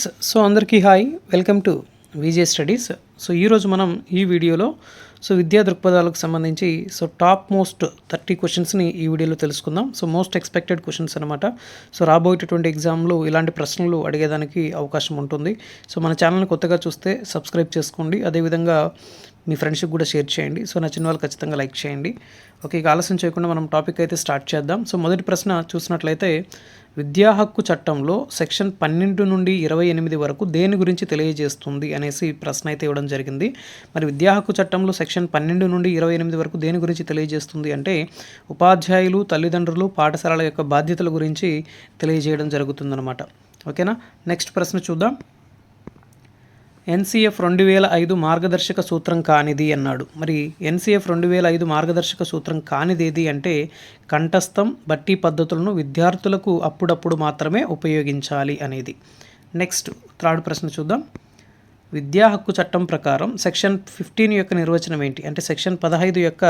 So అందరికీ hi welcome to VJ studies so ఈరోజు మనం ఈ వీడియోలో సో విద్యా దృక్పథాలకు సంబంధించి సో టాప్ మోస్ట్ థర్టీ క్వశ్చన్స్ని ఈ వీడియోలో తెలుసుకుందాం. సో మోస్ట్ ఎక్స్పెక్టెడ్ క్వశ్చన్స్ అనమాట సో రాబోయేటటువంటి ఎగ్జామ్లో ఇలాంటి ప్రశ్నలు అడిగేదానికి అవకాశం ఉంటుంది. సో మన ఛానల్ని కొత్తగా చూస్తే సబ్స్క్రైబ్ చేసుకోండి. అదేవిధంగా మీ ఫ్రెండ్షిప్ కూడా షేర్ చేయండి. సో నచ్చిన వాళ్ళు ఖచ్చితంగా లైక్ చేయండి. ఓకే ఇక ఆలస్యం చేయకుండా మనం టాపిక్ అయితే స్టార్ట్ చేద్దాం. సో మొదటి ప్రశ్న చూసినట్లయితే విద్యా హక్కు చట్టంలో సెక్షన్ పన్నెండు నుండి ఇరవై ఎనిమిది వరకు దేని గురించి తెలియజేస్తుంది అనేసి ప్రశ్న అయితే ఇవ్వడం జరిగింది. మరి విద్యా హక్కు చట్టంలో సెక్షన్ పన్నెండు నుండి ఇరవై ఎనిమిది వరకు దేని గురించి తెలియజేస్తుంది అంటే ఉపాధ్యాయులు తల్లిదండ్రులు పాఠశాలల యొక్క బాధ్యతల గురించి తెలియజేయడం జరుగుతుందన్నమాట. ఓకేనా నెక్స్ట్ ప్రశ్న చూద్దాం. ఎన్సీఎఫ్ రెండు వేల ఐదు మార్గదర్శక సూత్రం కానిది అన్నాడు. మరి ఎన్సీఎఫ్ రెండు వేల ఐదు మార్గదర్శక సూత్రం కానిదేది అంటే కంఠస్థం బట్టి పద్ధతులను విద్యార్థులకు అప్పుడప్పుడు మాత్రమే ఉపయోగించాలి అనేది. నెక్స్ట్ థర్డ్ ప్రశ్న చూద్దాం. విద్యా హక్కు చట్టం ప్రకారం సెక్షన్ ఫిఫ్టీన్ యొక్క నిర్వచనం ఏంటి? అంటే సెక్షన్ పదహైదు యొక్క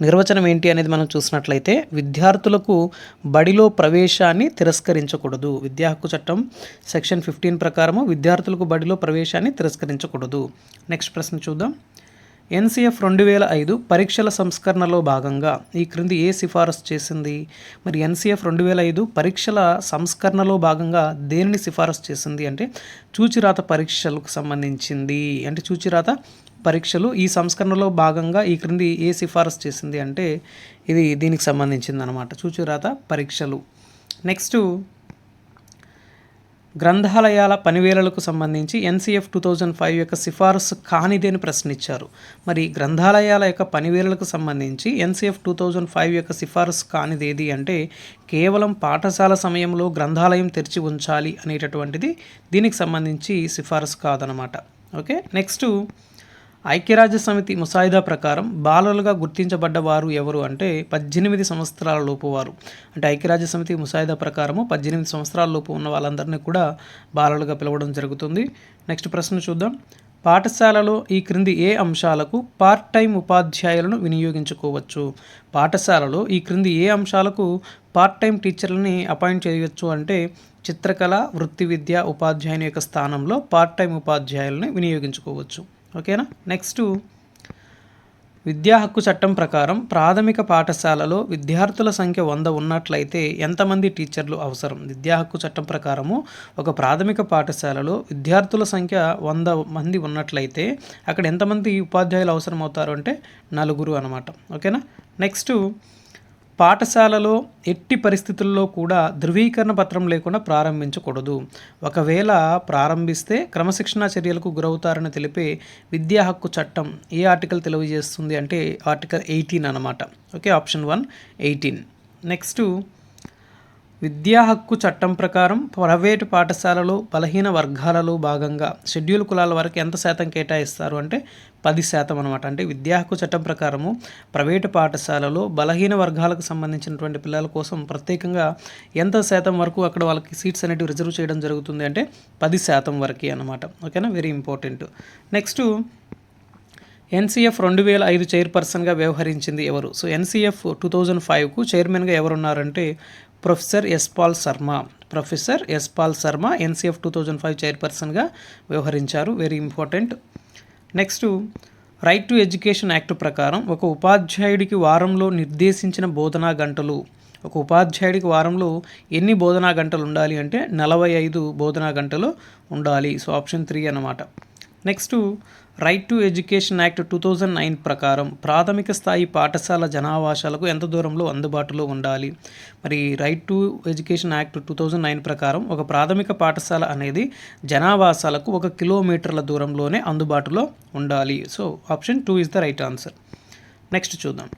నిర్వచనం ఏంటి అనేది మనం చూసినట్లయితే విద్యార్థులకు బడిలో ప్రవేశాన్ని తిరస్కరించకూడదు. విద్యా హక్కు చట్టం సెక్షన్ ఫిఫ్టీన్ ప్రకారము విద్యార్థులకు బడిలో ప్రవేశాన్ని తిరస్కరించకూడదు. నెక్స్ట్ ప్రశ్న చూద్దాం. ఎన్సీఎఫ్ రెండు వేల ఐదు పరీక్షల సంస్కరణలో భాగంగా ఈ క్రింది ఏ సిఫారసు చేసింది? మరి ఎన్సీఎఫ్ రెండు వేల ఐదు పరీక్షల సంస్కరణలో భాగంగా దేనిని సిఫారసు చేసింది? అంటే చూచిరాత పరీక్షలకు సంబంధించింది. అంటే చూచిరాత పరీక్షలు ఈ సంస్కరణలో భాగంగా ఈ క్రింది ఏ సిఫారసు చేసింది? అంటే ఇది దీనికి సంబంధించింది అనమాట చూచిరాత పరీక్షలు. నెక్స్ట్ గ్రంథాలయాల పనివేళలకు సంబంధించి ఎన్సీఎఫ్ టూ థౌజండ్ ఫైవ్ యొక్క సిఫారసు కానిదేని ప్రశ్నించారు. మరి గ్రంథాలయాల యొక్క పనివేళలకు సంబంధించి ఎన్సీఎఫ్ టూ థౌజండ్ ఫైవ్ యొక్క సిఫారసు కానిదేది అంటే కేవలం పాఠశాల సమయంలో గ్రంథాలయం తెరిచి ఉంచాలి అనేటటువంటిది దీనికి సంబంధించి సిఫారసు కాదనమాట ఓకే? నెక్స్ట్ ఐక్యరాజ్య సమితి ముసాయిదా ప్రకారం బాలలుగా గుర్తించబడ్డ వారు ఎవరు అంటే పద్దెనిమిది సంవత్సరాల లోపు వారు. అంటే ఐక్యరాజ్య సమితి ముసాయిదా ప్రకారము పద్దెనిమిది సంవత్సరాల లోపు ఉన్న వాళ్ళందరినీ కూడా బాలలుగా పిలవడం జరుగుతుంది. నెక్స్ట్ ప్రశ్న చూద్దాం. పాఠశాలలో ఈ క్రింది ఏ అంశాలకు పార్ట్ టైం ఉపాధ్యాయులను వినియోగించుకోవచ్చు? పాఠశాలలో ఈ క్రింది ఏ అంశాలకు పార్ట్ టైం టీచర్లని అపాయింట్ చేయవచ్చు అంటే చిత్రకళ వృత్తి విద్య ఉపాధ్యాయుని యొక్క స్థానంలో పార్ట్ టైం ఉపాధ్యాయులను వినియోగించుకోవచ్చు. ఓకేనా? నెక్స్ట్ విద్యా హక్కు చట్టం ప్రకారం ప్రాథమిక పాఠశాలలో విద్యార్థుల సంఖ్య వంద ఉన్నట్లయితే ఎంతమంది టీచర్లు అవసరం? విద్యా హక్కు చట్టం ప్రకారము ఒక ప్రాథమిక పాఠశాలలో విద్యార్థుల సంఖ్య వంద మంది ఉన్నట్లయితే అక్కడ ఎంతమంది ఉపాధ్యాయులు అవసరం అవుతారు అంటే నలుగురు అనమాట ఓకేనా? నెక్స్ట్ పాఠశాలలో ఎట్టి పరిస్థితుల్లో కూడా ధృవీకరణ పత్రం లేకుండా ప్రారంభించకూడదు. ఒకవేళ ప్రారంభిస్తే క్రమశిక్షణా చర్యలకు గురవుతారని తెలిపే విద్యా హక్కు చట్టం ఏ ఆర్టికల్ తెలియజేస్తుంది అంటే ఆర్టికల్ ఎయిటీన్ అనమాట okay option one eighteen. Next విద్యా హక్కు చట్టం ప్రకారం ప్రైవేటు పాఠశాలలో బలహీన వర్గాలలో భాగంగా షెడ్యూల్ కులాల వరకు ఎంత శాతం కేటాయిస్తారు అంటే పది శాతం అనమాట అంటే విద్యా హక్కు చట్టం ప్రకారము ప్రైవేటు పాఠశాలలో బలహీన వర్గాలకు సంబంధించినటువంటి పిల్లల కోసం ప్రత్యేకంగా ఎంత శాతం వరకు అక్కడ వాళ్ళకి సీట్స్ అనేటివి రిజర్వ్ చేయడం జరుగుతుంది అంటే పది శాతం వరకే అనమాట ఓకేనా? Very important. నెక్స్ట్ ఎన్సీఎఫ్ రెండు వేల ఐదు చైర్పర్సన్గా వ్యవహరించింది ఎవరు? సో ఎన్సీఎఫ్ టూ థౌజండ్ ఫైవ్కు చైర్మన్గా ఎవరున్నారంటే professor Yashpal Sharma. Professor Yashpal Sharma NCF two thousand five చైర్పర్సన్గా వ్యవహరించారు. Very important next right to education act ప్రకారం ఒక ఉపాధ్యాయుడికి వారంలో నిర్దేశించిన బోధనా గంటలు. ఒక ఉపాధ్యాయుడికి వారంలో ఎన్ని బోధనా గంటలు ఉండాలి అంటే నలభై ఐదు బోధనా గంటలు ఉండాలి. సో ఆప్షన్ త్రీ అన్నమాట. Next right to education act two thousand nine ప్రకారం ప్రాథమిక స్థాయి పాఠశాల జనావాసాలకు ఎంత దూరంలో అందుబాటులో ఉండాలి? మరి right to education act two thousand nine ప్రకారం ఒక ప్రాథమిక పాఠశాల అనేది జనావాసాలకు ఒక కిలోమీటర్ల దూరంలోనే అందుబాటులో ఉండాలి. So option two is the right answer next చూద్దాం.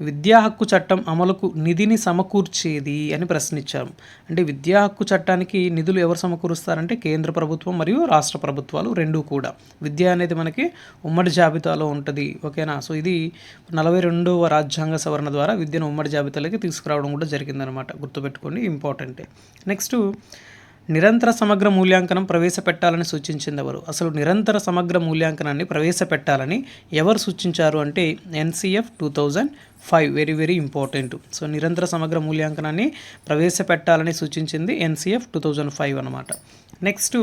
విద్యా హక్కు చట్టం అమలుకు నిధిని సమకూర్చేది అని ప్రశ్నించారు. అంటే విద్యా హక్కు చట్టానికి నిధులు ఎవరు సమకూరుస్తారంటే కేంద్ర ప్రభుత్వం మరియు రాష్ట్ర ప్రభుత్వాలు రెండూ కూడా. విద్య అనేది మనకి ఉమ్మడి జాబితాలో ఉంటుంది. ఓకేనా? సో ఇది నలభై రెండవ రాజ్యాంగ సవరణ ద్వారా విద్యను ఉమ్మడి జాబితాలోకి తీసుకురావడం కూడా జరిగిందనమాట గుర్తుపెట్టుకోండి ఇంపార్టెంటే. నెక్స్ట్ నిరంతర సమగ్ర మూల్యాంకనం ప్రవేశపెట్టాలని సూచించింది ఎవరు అసలు నిరంతర సమగ్ర మూల్యాంకనాన్ని ప్రవేశపెట్టాలని ఎవరు సూచించారు అంటే NCF two thousand five very very important. So నిరంతర సమగ్ర మూల్యాంకనాన్ని ప్రవేశపెట్టాలని సూచించింది ఎన్సీఎఫ్ టూ థౌజండ్ ఫైవ్ అనమాట next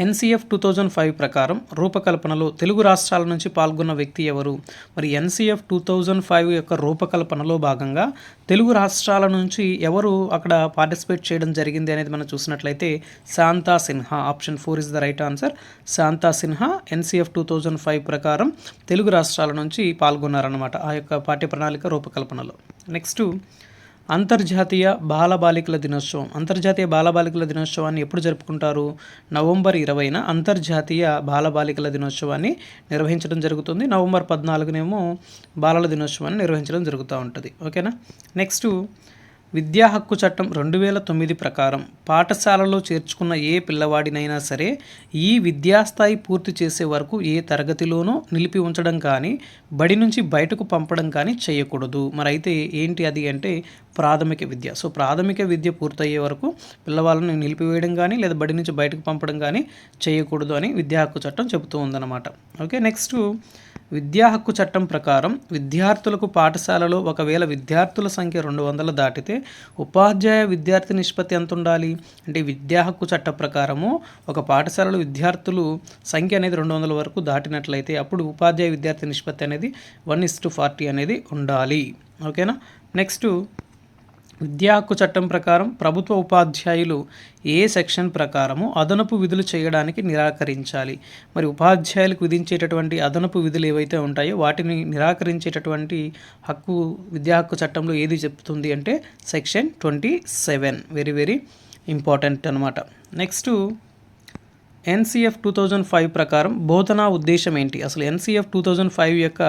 NCF two thousand five ప్రకారం రూపకల్పనలో తెలుగు రాష్ట్రాల నుంచి పాల్గొన్న వ్యక్తి ఎవరు? మరి ఎన్సీఎఫ్ టూ థౌజండ్ ఫైవ్ యొక్క రూపకల్పనలో భాగంగా తెలుగు రాష్ట్రాల నుంచి ఎవరు అక్కడ పార్టిసిపేట్ చేయడం జరిగింది అనేది మనం చూసినట్లయితే Shanta Sinha. Option four is the right answer. Shanta Sinha NCF two thousand five ప్రకారం తెలుగు రాష్ట్రాల నుంచి పాల్గొన్నారన్నమాట ఆ యొక్క పాఠ్య ప్రణాళిక రూపకల్పనలో. నెక్స్ట్ అంతర్జాతీయ బాలబాలికల దినోత్సవం. అంతర్జాతీయ బాలబాలికల దినోత్సవాన్ని ఎప్పుడు జరుపుకుంటారు? నవంబర్ ఇరవైన అంతర్జాతీయ బాలబాలికల దినోత్సవాన్ని నిర్వహించడం జరుగుతుంది. నవంబర్ పద్నాలుగునేమో బాలల దినోత్సవాన్ని నిర్వహించడం జరుగుతూ ఉంటుంది. ఓకేనా? నెక్స్ట్ విద్యా హక్కు చట్టం రెండు వేల తొమ్మిది ప్రకారం పాఠశాలలో చేర్చుకున్న ఏ పిల్లవాడినైనా సరే ఈ విద్యాస్థాయి పూర్తి చేసే వరకు ఏ తరగతిలోనూ నిలిపి ఉంచడం కానీ బడి నుంచి బయటకు పంపడం కానీ చేయకూడదు. మరి అయితే ఏంటి అది అంటే ప్రాథమిక విద్య. సో ప్రాథమిక విద్య పూర్తయ్యే వరకు పిల్లవాళ్ళని నిలిపివేయడం కానీ లేదా బడి నుంచి బయటకు పంపడం కానీ చేయకూడదు అని విద్యా హక్కు చట్టం చెబుతూ ఉందన్నమాట. Okay next. విద్యా హక్కు చట్టం ప్రకారం విద్యార్థులకు పాఠశాలలో ఒకవేళ విద్యార్థుల సంఖ్య రెండు వందలు దాటితే ఉపాధ్యాయ విద్యార్థి నిష్పత్తి ఎంత ఉండాలి అంటే విద్యా హక్కు చట్ట ప్రకారము ఒక పాఠశాలలో విద్యార్థులు సంఖ్య అనేది రెండు వందల వరకు దాటినట్లయితే అప్పుడు ఉపాధ్యాయ విద్యార్థి నిష్పత్తి అనేది వన్ ఇస్ టు ఫార్టీ అనేది ఉండాలి. ఓకేనా? నెక్స్ట్. విద్యా హక్కు చట్టం ప్రకారం ప్రభుత్వ ఉపాధ్యాయులు ఏ సెక్షన్ ప్రకారము అదనపు విధులు చేయడానికి నిరాకరించాలి. మరి ఉపాధ్యాయులకు విధించేటటువంటి అదనపు విధులు ఏవైతే ఉంటాయో వాటిని నిరాకరించేటటువంటి హక్కు విద్యా హక్కు చట్టంలో ఏది చెప్తుంది అంటే section twenty seven. Very very important అనమాట next NCF two thousand five ప్రకారం బోధనా ఉద్దేశం ఏంటి? అసలు ఎన్సిఎఫ్ టూ థౌజండ్ ఫైవ్ యొక్క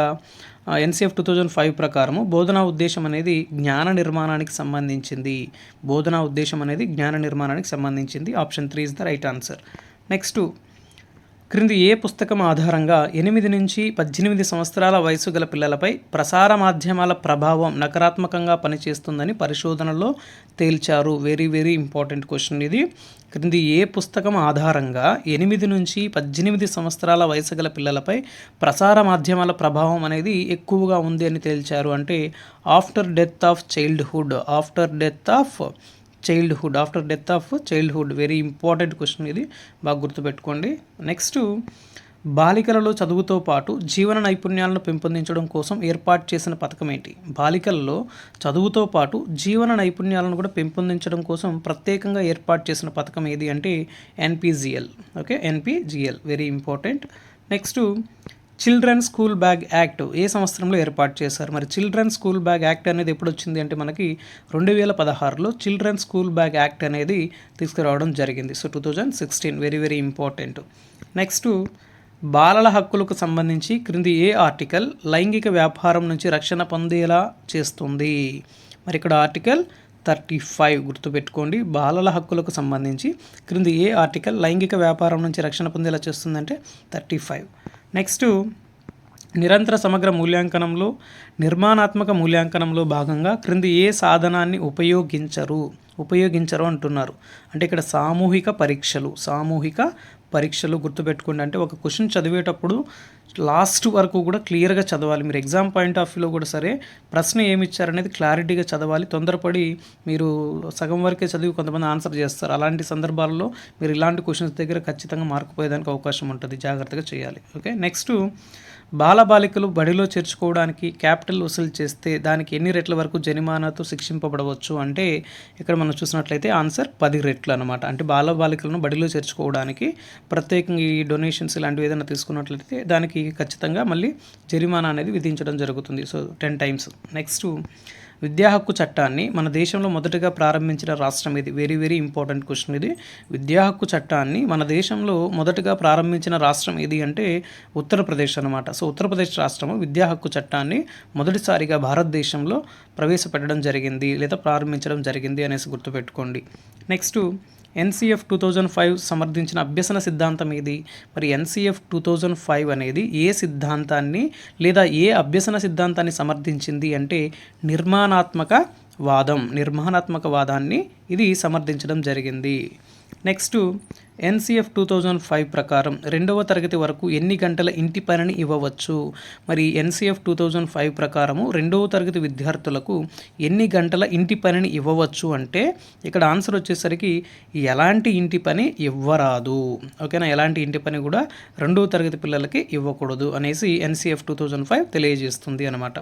ఎన్సిఎఫ్ టూ థౌజండ్ ఫైవ్ ప్రకారము బోధనా ఉద్దేశం అనేది జ్ఞాన నిర్మాణానికి సంబంధించింది. బోధనా ఉద్దేశం అనేది జ్ఞాన నిర్మాణానికి సంబంధించింది. Option three is the right answer next క్రింది ఏ పుస్తకం ఆధారంగా ఎనిమిది నుంచి పద్దెనిమిది సంవత్సరాల వయసు గల పిల్లలపై ప్రసార మాధ్యమాల ప్రభావం నకారాత్మకంగా పనిచేస్తుందని పరిశోధనలో తేల్చారు. వెరీ వెరీ ఇంపార్టెంట్ క్వశ్చన్ ఇది. క్రింది ఏ పుస్తకం ఆధారంగా ఎనిమిది నుంచి పద్దెనిమిది సంవత్సరాల వయసు గల పిల్లలపై ప్రసార మాధ్యమాల ప్రభావం అనేది ఎక్కువగా ఉంది అని తేల్చారు. అంటే after death of childhood after death of childhood after death of childhood very important question ఇది. బాగా గుర్తుపెట్టుకోండి. నెక్స్ట్ బాలికలలో చదువుతో పాటు జీవన నైపుణ్యాలను పెంపొందించడం కోసం ఏర్పాటు చేసిన పథకం ఏంటి? బాలికలలో చదువుతో పాటు జీవన నైపుణ్యాలను కూడా పెంపొందించడం కోసం ప్రత్యేకంగా ఏర్పాటు చేసిన పథకం ఏది అంటే NPGL okay NPGL very important next children school bag act ఏ సంవత్సరంలో ఏర్పాటు చేశారు? మరి చిల్డ్రన్ స్కూల్ బ్యాగ్ యాక్ట్ అనేది ఎప్పుడు వచ్చింది అంటే మనకి రెండు వేల పదహారులో చిల్డ్రన్ స్కూల్ బ్యాగ్ యాక్ట్ అనేది తీసుకురావడం జరిగింది. So two thousand sixteen very very important. Next బాలల హక్కులకు సంబంధించి క్రింది ఏ ఆర్టికల్ లైంగిక వ్యాపారం నుంచి రక్షణ పొందేలా చేస్తుంది? మరి ఇక్కడ ఆర్టికల్ థర్టీ ఫైవ్ గుర్తుపెట్టుకోండి. బాలల హక్కులకు సంబంధించి క్రింది ఏ ఆర్టికల్ లైంగిక వ్యాపారం నుంచి రక్షణ పొందేలా చేస్తుందంటే థర్టీ ఫైవ్. నెక్స్ట్ నిరంతర సమగ్ర మూల్యాంకనంలో నిర్మాణాత్మక మూల్యాంకనంలో భాగంగా క్రింది ఏ సాధనాన్ని ఉపయోగించరు? ఉపయోగించరు అంటున్నారు. అంటే ఇక్కడ సామూహిక పరీక్షలు సామూహిక పరీక్షలు గుర్తుపెట్టుకోండి. అంటే ఒక క్వశ్చన్ చదివేటప్పుడు లాస్ట్ వరకు కూడా క్లియర్గా చదవాలి. మీరు ఎగ్జామ్ పాయింట్ ఆఫ్ వ్యూలో కూడా సరే ప్రశ్న ఏమి ఇచ్చారనేది క్లారిటీగా చదవాలి. తొందరపడి మీరు సగం వరకే చదివి కొంతమంది ఆన్సర్ చేస్తారు. అలాంటి సందర్భాల్లో మీరు ఇలాంటి క్వశ్చన్స్ దగ్గర ఖచ్చితంగా మార్కు పోయేదానికి అవకాశం ఉంటుంది. జాగ్రత్తగా చేయాలి. ఓకే? నెక్స్ట్ బాలబాలికలు బడిలో చేర్చుకోవడానికి క్యాపిటల్ వసూలు చేస్తే దానికి ఎన్ని రెట్ల వరకు జరిమానాతో శిక్షింపబడవచ్చు అంటే ఇక్కడ మనం చూసినట్లయితే ఆన్సర్ పది రెట్లు అనమాట అంటే బాలబాలికలను బడిలో చేర్చుకోవడానికి ప్రత్యేకంగా ఈ డొనేషన్స్ ఇలాంటివి ఏదైనా తీసుకున్నట్లయితే దానికి ఖచ్చితంగా మళ్ళీ జరిమానా అనేది విధించడం జరుగుతుంది. సో టెన్ టైమ్స్ నెక్స్ట్ విద్యా హక్కు చట్టాన్ని మన దేశంలో మొదటగా ప్రారంభించిన రాష్ట్రం ఇది. వెరీ వెరీ ఇంపార్టెంట్ క్వశ్చన్ ఇది. విద్యా హక్కు చట్టాన్ని మన దేశంలో మొదటగా ప్రారంభించిన రాష్ట్రం ఏది అంటే ఉత్తరప్రదేశ్ అనమాట సో ఉత్తరప్రదేశ్ రాష్ట్రము విద్యా హక్కు చట్టాన్ని మొదటిసారిగా భారతదేశంలో ప్రవేశపెట్టడం జరిగింది లేదా ప్రారంభించడం జరిగింది అనేసి గుర్తుపెట్టుకోండి. Next NCF two thousand five సమర్థించిన అభ్యసన సిద్ధాంతం ఏది? మరి ఎన్సిఎఫ్ టూ థౌజండ్ ఫైవ్ అనేది ఏ సిద్ధాంతాన్ని లేదా ఏ అభ్యసన సిద్ధాంతాన్ని సమర్థించింది అంటే నిర్మాణాత్మక వాదం నిర్మాణాత్మక వాదాన్ని ఇది సమర్థించడం జరిగింది. Next NCF two thousand five ప్రకారం రెండవ తరగతి వరకు ఎన్ని గంటల ఇంటి పనిని ఇవ్వవచ్చు? మరి ఎన్సిఎఫ్ టూ థౌజండ్ ఫైవ్ ప్రకారము రెండవ తరగతి విద్యార్థులకు ఎన్ని గంటల ఇంటి పనిని ఇవ్వవచ్చు అంటే ఇక్కడ ఆన్సర్ వచ్చేసరికి ఎలాంటి ఇంటి పని ఇవ్వరాదు. ఓకేనా? ఎలాంటి ఇంటి పని కూడా రెండవ తరగతి పిల్లలకి ఇవ్వకూడదు అనేసి ఎన్సిఎఫ్ టూ థౌజండ్ ఫైవ్ తెలియజేస్తుంది అనమాట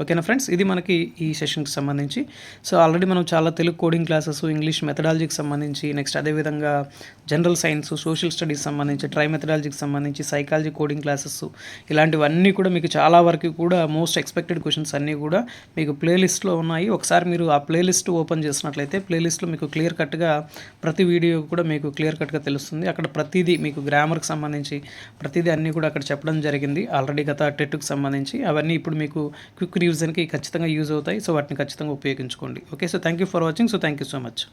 ఓకేనా ఫ్రెండ్స్? ఇది మనకి ఈ సెషన్కి సంబంధించి. సో ఆల్రెడీ మనం చాలా తెలుగు కోడింగ్ క్లాసెస్ ఇంగ్లీష్ మెథడాలజీకి సంబంధించి నెక్స్ట్ అదేవిధంగా జనరల్ సైన్స్ సోషల్ స్టడీస్ సంబంధించి ట్రై మెథడాలజీకి సంబంధించి సైకాలజీ కోడింగ్ క్లాసెస్ ఇలాంటివన్నీ కూడా మీకు చాలా వరకు కూడా మోస్ట్ ఎక్స్పెక్టెడ్ క్వశ్చన్స్ అన్నీ కూడా మీకు ప్లేలిస్ట్లో ఉన్నాయి. ఒకసారి మీరు ఆ ప్లేలిస్ట్ ఓపెన్ చేసినట్లయితే ప్లేలిస్ట్లో మీకు క్లియర్ కట్గా ప్రతి వీడియో కూడా మీకు క్లియర్ కట్గా తెలుస్తుంది. అక్కడ ప్రతిదీ మీకు గ్రామర్కి సంబంధించి ప్రతిదీ అన్నీ కూడా అక్కడ చెప్పడం జరిగింది. ఆల్రెడీ గత టెట్కి సంబంధించి అవన్నీ ఇప్పుడు మీకు క్విక్ రివిజన్కి ఖచ్చితంగా యూజ్ అవుతాయి. సో వాటిని ఖచ్చితంగా ఉపయోగించుకోండి. Okay so thank you for watching so thank you so much much.